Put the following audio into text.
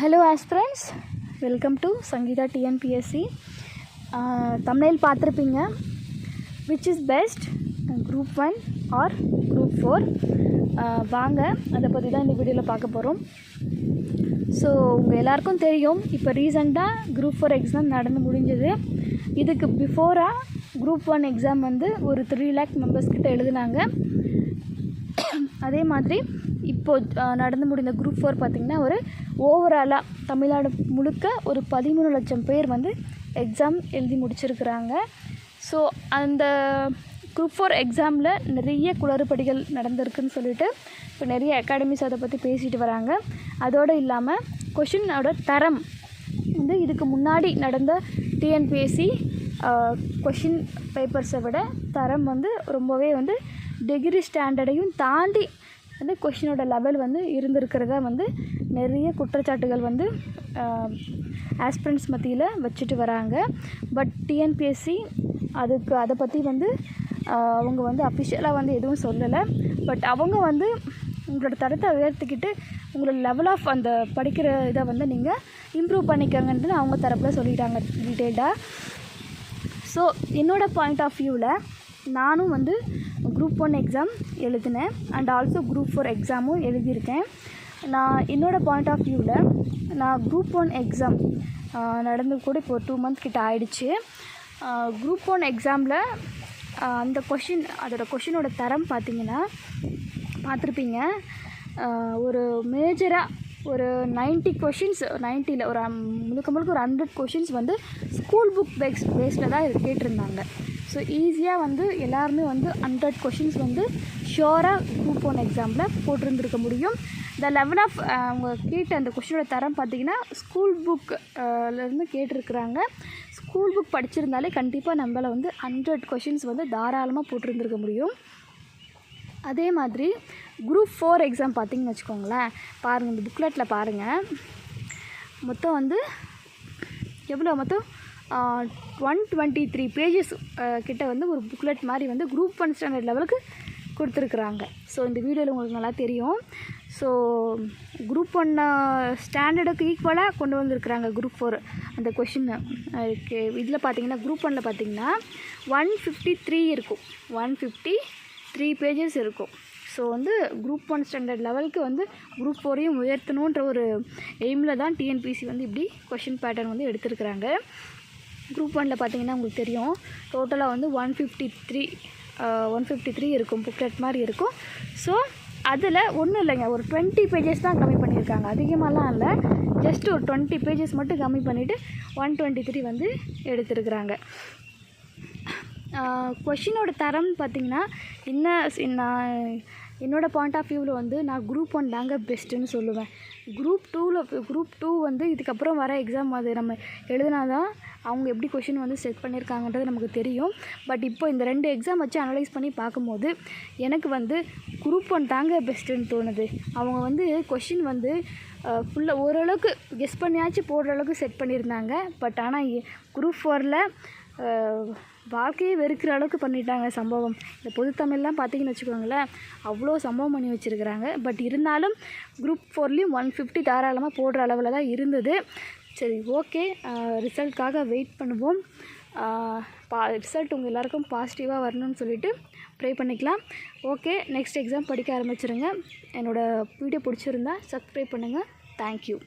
Hello aspirants welcome to Sangeetha TNPSC தமிழில் பார்த்துருப்பீங்க. Which is best group one or group four வாங்க அதை பற்றி தான் இந்த வீடியோவில் பார்க்க போகிறோம் ஸோ உங்கள் எல்லாருக்கும் தெரியும் இப்போ ரீசெண்டாக குரூப் ஃபோர் எக்ஸாம் நடந்து முடிஞ்சது. இதுக்கு பிஃபோராக குரூப் ஒன் எக்ஸாம் வந்து ஒரு த்ரீ லேக் மெம்பர்ஸ் கிட்ட எழுதுனாங்க. அதே மாதிரி இப்போது நடந்து முடிந்த குரூப் ஃபோர் பார்த்திங்கன்னா ஒரு ஓவராலாக தமிழ்நாடு முழுக்க ஒரு பதிமூணு லட்சம் பேர் வந்து எக்ஸாம் எழுதி முடிச்சிருக்கிறாங்க. ஸோ அந்த குரூப் ஃபோர் எக்ஸாமில் நிறைய குளறுபடிகள் நடந்திருக்குன்னு சொல்லிட்டு இப்போ நிறைய அகாடமிஸ் அதை பற்றி பேசிட்டு வராங்க. அதோடு இல்லாமல் கொஷினோட தரம் வந்து இதுக்கு முன்னாடி நடந்த டிஎன்பிஎஸ்சி கொஷின் பேப்பர்ஸை விட தரம் வந்து ரொம்பவே வந்து டிகிரி ஸ்டாண்டர்டையும் தாண்டி வந்து கொஷினோட லெவல் வந்து இருந்திருக்கிறதா வந்து நிறைய குற்றச்சாட்டுகள் வந்து ஆஸ்பிரண்ட்ஸ் மத்தியில் வச்சுட்டு வராங்க. பட் டிஎன்பிஎஸ்சி அதுக்கு அதை பற்றி வந்து அவங்க வந்து அஃபிஷியலாக வந்து எதுவும் சொல்லலை. பட் அவங்க வந்து உங்களோட தரத்தை உயர்த்திக்கிட்டு உங்களோட லெவல் ஆஃப் அந்த படிக்கிற இதை வந்து நீங்கள் இம்ப்ரூவ் பண்ணிக்கங்கன்ட்டு அவங்க தரப்பில் சொல்லிட்டாங்க டீட்டெயில்டாக ஸோ என்னோடய பாயிண்ட் ஆஃப் வியூவில் நானும் வந்து குரூப் ஒன் எக்ஸாம் எழுதினேன் அண்ட் ஆல்சோ குரூப் ஃபோர் எக்ஸாமும் எழுதியிருக்கேன். நான் என்னோடய பாயிண்ட் ஆஃப் வியூவில் நான் குரூப் ஒன் எக்ஸாம் நடந்து கூட இப்போ டூ மந்த் கிட்ட ஆயிடுச்சு. குரூப் ஒன் எக்ஸாமில் அந்த கொஷின் அதோடய கொஷினோட தரம் பார்த்தீங்கன்னா பார்த்துருப்பீங்க ஒரு மேஜராக ஒரு 90 கொஷின்ஸ் நைன்ட்டியில் ஒரு முழுக்க முழுக்க ஒரு ஹண்ட்ரட் கொஷின்ஸ் வந்து ஸ்கூல் புக் பேக்ஸ் பேஸில் தான் இது கேட்டிருந்தாங்க. ஸோ ஈஸியாக வந்து எல்லாருமே வந்து ஹண்ட்ரட் கொஷின்ஸ் வந்து ஷோராக குரூப் ஒன் எக்ஸாமில் போட்டிருந்துருக்க முடியும். த லெவல் ஆஃப் அவங்க கேட்ட அந்த கொஷினோட தரம் பார்த்தீங்கன்னா ஸ்கூல் புக்லேருந்து கேட்டிருக்கிறாங்க. ஸ்கூல் புக் படிச்சிருந்தாலே கண்டிப்பாக நம்மள வந்து ஹண்ட்ரட் கொஷின்ஸ் வந்து தாராளமாக போட்டிருந்துருக்க முடியும். அதே மாதிரி குரூப் ஃபோர் எக்ஸாம் பார்த்தீங்கன்னு வச்சுக்கோங்களேன். பாருங்கள் இந்த புக்லெட்டில் பாருங்கள் மொத்தம் வந்து எவ்வளோ மொத்தம்? ஒன் டுவெண்ட்டி த்ரீ பேஜஸ் கிட்ட வந்து ஒரு புக்லெட் மாதிரி வந்து குரூப் ஒன் ஸ்டாண்டர்ட் லெவலுக்கு கொடுத்துருக்குறாங்க. ஸோ இந்த வீடியோவில் உங்களுக்கு நல்லா தெரியும். ஸோ குரூப் ஒன் ஸ்டாண்டர்டுக்கு ஈக்குவலாக கொண்டு வந்திருக்கிறாங்க குரூப் ஃபோர் அந்த கொஷின் இதில் பார்த்தீங்கன்னா குரூப் ஒனில் பார்த்தீங்கன்னா ஒன் ஃபிஃப்டி த்ரீ இருக்கும். ஒன் ஃபிஃப்டி த்ரீ பேஜஸ் இருக்கும். ஸோ வந்து குரூப் ஒன் ஸ்டாண்டர்ட் லெவலுக்கு வந்து குரூப் ஃபோரையும் உயர்த்தணுன்ற ஒரு எய்மில் தான் டிஎன்பிசி வந்து இப்படி கொஷின் பேட்டர்ன் வந்து எடுத்திருக்கிறாங்க. குரூப் ஒனில் பார்த்தீங்கன்னா உங்களுக்கு தெரியும். டோட்டலாக வந்து one fifty three one fifty three இருக்கும். புக்லெட் மாதிரி இருக்கும். ஸோ அதில் ஒன்றும் இல்லைங்க. ஒரு டுவெண்ட்டி பேஜஸ் தான் கம்மி பண்ணியிருக்காங்க. அதிகமாகலாம் இல்லை. ஜஸ்ட் ஒரு டுவெண்ட்டி பேஜஸ் மட்டும் கம்மி பண்ணிவிட்டு ஒன் டுவெண்ட்டி த்ரீ வந்து எடுத்துருக்குறாங்க. கொஷினோட தரம் பார்த்திங்கன்னா என்ன நான் என்னோடய பாயிண்ட் ஆஃப் வியூவில் வந்து நான் குரூப் ஒன் தாங்க பெஸ்ட்டுன்னு சொல்லுவேன். குரூப் டூவில் குரூப் டூ வந்து இதுக்கப்புறம் வர எக்ஸாம் அது நம்ம எழுதினா தான் அவங்க எப்படி கொஷின் வந்து செட் பண்ணியிருக்காங்கன்றது நமக்கு தெரியும். பட் இப்போ இந்த ரெண்டு எக்ஸாம் வச்சு அனலைஸ் பண்ணி பார்க்கும்போது எனக்கு வந்து குரூப் ஒன் தாங்க பெஸ்ட்டுன்னு தோணுது. அவங்க வந்து கொஷின் வந்து ஃபுல்லாக ஓரளவுக்கு கெஸ் பண்ணியாச்சும் போடுற அளவுக்கு செட் பண்ணியிருந்தாங்க. பட் ஆனால் குரூப் ஃபோரில் வாழ்க்கையே வெறுக்கிற அளவுக்கு பண்ணிட்டாங்க சம்பவம். இந்த பொதுத்தமிழ்லாம் பார்த்தீங்கன்னு வச்சுக்கோங்களேன் அவ்வளோ சம்பவம் பண்ணி வச்சுருக்கிறாங்க. பட் இருந்தாலும் குரூப் ஃபோர்லேயும் ஒன் ஃபிஃப்டி தாராளமாக போடுற அளவில் தான் இருந்தது. சரி ஓகே ரிசல்ட்காக வெயிட் பண்ணுவோம். பா ரிசல்ட் உங்கள் எல்லாருக்கும் பாசிட்டிவாக வரணும்னு சொல்லிட்டு ப்ரே பண்ணிக்கலாம். ஓகே நெக்ஸ்ட் எக்ஸாம் படிக்க ஆரம்பிச்சிருங்க. என்னோடய வீடியோ பிடிச்சிருந்தா சப்ஸ்கிரைப் பண்ணுங்கள் தேங்க்யூ